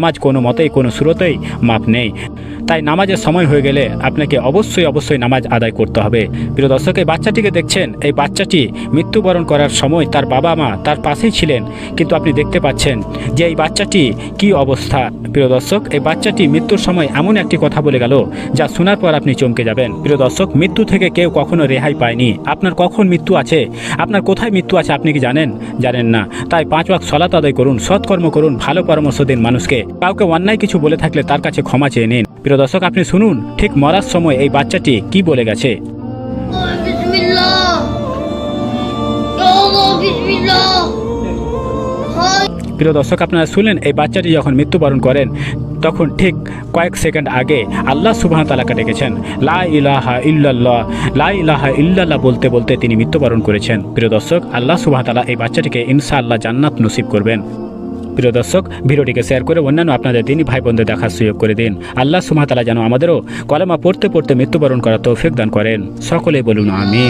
নামাজ কোনো মতেই, কোনো সুরতেই মাপ নেই। তাই নামাজের সময় হয়ে গেলে আপনাকে অবশ্যই অবশ্যই নামাজ আদায় করতে হবে। প্রিয় দর্শক, এই বাচ্চাটিকে দেখছেন, এই বাচ্চাটি মৃত্যুবরণ করার সময় তার বাবা মা তার পাশেই ছিলেন। কিন্তু আপনি দেখতে পাচ্ছেন যে এই বাচ্চাটি কি অবস্থা। প্রিয় দর্শক, এই বাচ্চাটি মৃত্যুর সময় এমন একটি কথা বলে গেল, যা শোনার পর আপনি চমকে যাবেন। প্রিয় দর্শক, মৃত্যু থেকে কেউ কখনো রেহাই পায়নি। আপনার কখন মৃত্যু আছে? আপনার কোথায় মৃত্যু আছে আপনি কি জানেন? জানেন না। তাই পাঁচ ওয়াক্ত সলাত আদায় করুন, সৎকর্ম করুন, ভালো পরামর্শ দিন মানুষকে। কাউকে অন্যায় কিছু বলে থাকলে তার কাছে ক্ষমা চেয়ে নিন। প্রিয় দর্শক, আপনি শুনুন, ঠিক মরার সময় এই বাচ্চাটি কি বলে গেছে? প্রিয় দর্শক, আপনারা শুনলেন, এই বাচ্চাটি যখন মৃত্যুবরণ করেন, তখন ঠিক কয়েক সেকেন্ড আগে আল্লাহ সুবাহ তালাকে ডেকেছেন। লা ইলাহা ইল্লাল্লাহ, লা ইলাহা ইল্লাল্লাহ বলতে বলতে তিনি মৃত্যুবরণ করেছেন। প্রিয় দর্শক, আল্লাহ সুবাহ তালা এই বাচ্চাটিকে ইনশাআল্লাহ জান্নাত নসিব করবেন। প্রিয় দর্শক, ভিডিওটিকে শেয়ার করে অন্যান্য আপনাদের দিনই ভাই বোনদের দেখার সুযোগ করে দিন। আল্লাহ সুমাতালা তালা যেন আমাদেরও কলেমা পড়তে পড়তে মৃত্যুবরণ করার তৌফিক দান করেন। সকলে বলুন আমি.